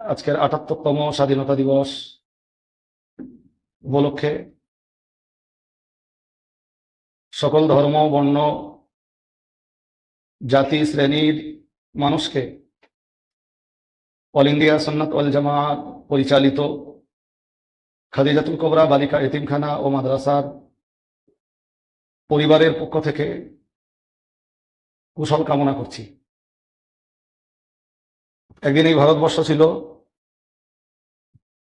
আজকের আটাত্তরতম স্বাধীনতা দিবস উপলক্ষে সকল ধর্ম, বর্ণ, জাতি, শ্রেণির মানুষকে অল ইন্ডিয়া সন্ন্যত অল জামাত পরিচালিত খাদিজাতুল কোবরা, বালিকা এতিমখানা ও মাদ্রাসার পরিবারের পক্ষ থেকে কুশল কামনা করছি। একদিন এই ভারতবর্ষ ছিল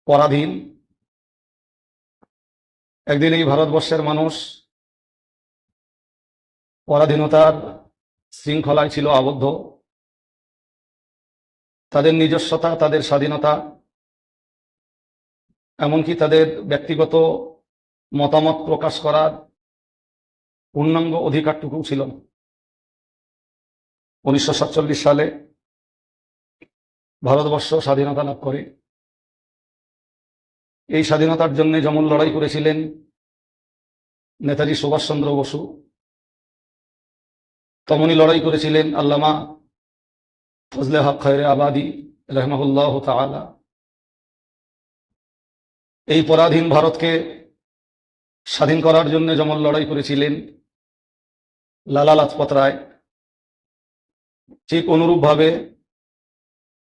পরাধীন। একদিন এই ভারতবর্ষের মানুষ পরাধীনতার শৃঙ্খলায় ছিল আবদ্ধ। তাদের নিজস্বতা, তাদের স্বাধীনতা, এমনকি তাদের ব্যক্তিগত মতামত প্রকাশ করার পূর্ণাঙ্গ অধিকারটুকু ছিল। উনিশশো সাতচল্লিশ সালে ভারতবর্ষ স্বাধীনতা লাভ করে। এই স্বাধীনতার জন্য যেমন লড়াই করেছিলেন নেতাজি সুভাষচন্দ্র বসু তেমনই লড়াই করেছিলেন আল্লামা ফজলে হক খয়রে আবাদি রহমাহুল্লাহ তাআলা। এই পরাধীন ভারতকে স্বাধীন করার জন্য যেমন লড়াই করেছিলেন লালা লাজপত রায়, ঠিক অনুরূপভাবে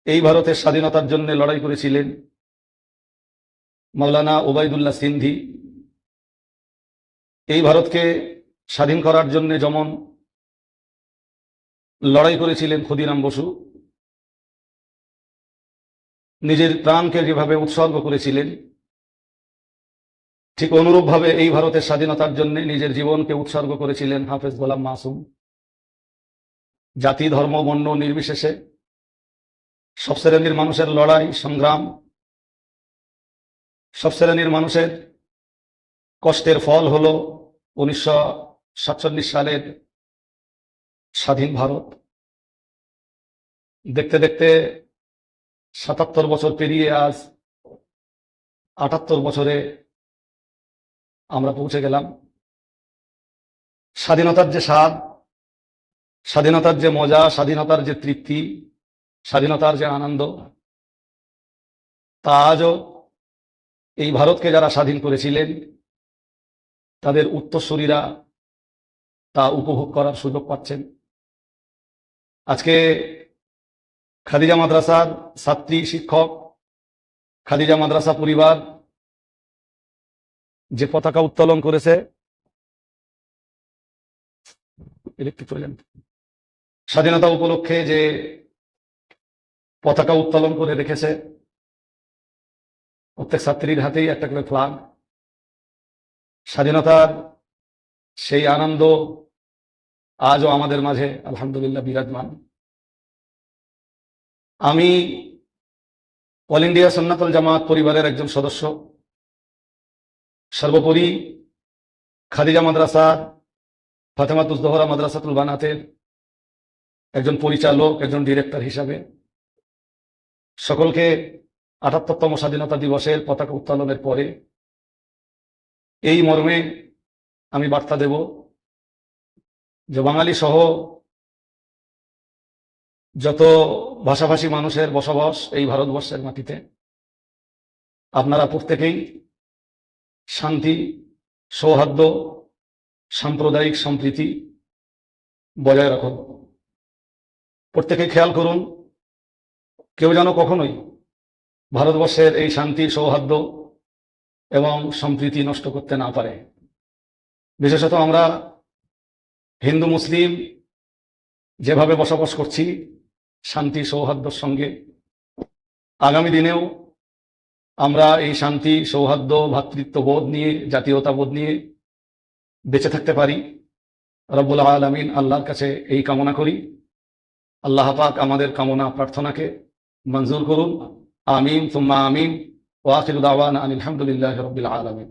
এই ভারতের স্বাধীনতার জন্য লড়াই করেছিলেন মৌলানা ওবায়দুল্লাহ সিন্ধি। এই ভারতকে স্বাধীন করার জন্য যেমন লড়াই করেছিলেন ক্ষুদিরাম বসু, নিজের প্রাণকে যেভাবে উৎসর্গ করেছিলেন, ঠিক অনুরূপভাবে এই ভারতের স্বাধীনতার জন্য নিজের জীবনকে উৎসর্গ করেছিলেন হাফেজ গোলাম মাসুম। জাতি, ধর্ম বর্ণ নির্বিশেষে সব শ্রেণির মানুষের লড়াই, সংগ্রাম, সব শ্রেণির মানুষের কষ্টের ফল হল উনিশশো সাতচল্লিশ সালের স্বাধীন ভারত। দেখতে দেখতে সাতাত্তর বছর পেরিয়ে আজ আটাত্তর বছরে আমরা পৌঁছে গেলাম। স্বাধীনতার যে স্বাদ, স্বাধীনতার যে মজা, স্বাধীনতার যে তৃপ্তি স্বাধীনতার যে আনন্দ, তা আজও এই ভারতকে যারা স্বাধীন করেছিলেন, তাদের উত্তরসূরিরা তা উপভোগ করার সুযোগ পাচ্ছেন। আজকে খাদিজা মাদ্রাসার ছাত্রী, শিক্ষক, খাদিজা মাদ্রাসা পরিবার যে পতাকা উত্তোলন করেছে স্বাধীনতা উপলক্ষে যে পতাকা উত্তোলন করে রেখেছে। প্রত্যেক ছাত্রীর হাতেই একটা করে ফ্লাগ স্বাধীনতার সেই আনন্দ আজও আমাদের মাঝে, আলহামদুলিল্লাহ, বিরাজমান। আমি অল ইন্ডিয়া সন্ন্যাতল জামাত পরিবারের একজন সদস্য। সর্বোপরি খাদিজা মাদ্রাসা ফাতেমাতুজ দোহরা মাদ্রাসাতুল বানাতের একজন পরিচালক, একজন ডিরেক্টর হিসাবে। সকলকে আটাত্তরতম স্বাধীনতা দিবসের পতাকা উত্তোলনের পরে এই মর্মে আমি বার্তা দেব যে বাঙালি সহ যত ভাষাভাষী মানুষের বসবাস এই ভারতবর্ষের মাটিতে, আপনারা প্রত্যেকেই শান্তি, সৌহার্দ্য, সাম্প্রদায়িক সম্প্রীতি বজায় রাখুন। প্রত্যেকে খেয়াল করুন কেউ যেন কখনোই ভারতবর্ষের এই শান্তি সৌহার্দ্য এবং সম্প্রীতি নষ্ট করতে না পারে। বিশেষত আমরা হিন্দু, মুসলিম যেভাবে বসবাস করছি শান্তি সৌহার্দ্যর সঙ্গে, আগামী দিনেও আমরা এই শান্তি, সৌহার্দ্য ভ্রাতৃত্ববোধ নিয়ে, জাতীয়তাবোধ নিয়ে বেঁচে থাকতে পারি। রব্বুল আলমিন আল্লাহর কাছে এই কামনা করি। আল্লাহ পাক আমাদের কামনা প্রার্থনাকে মঞ্জুর করুন আমিন সুম্মা আমিন ওয়াখির দাওয়ানা আনিল হামদুলিল্লাহি রাব্বিল আলামিন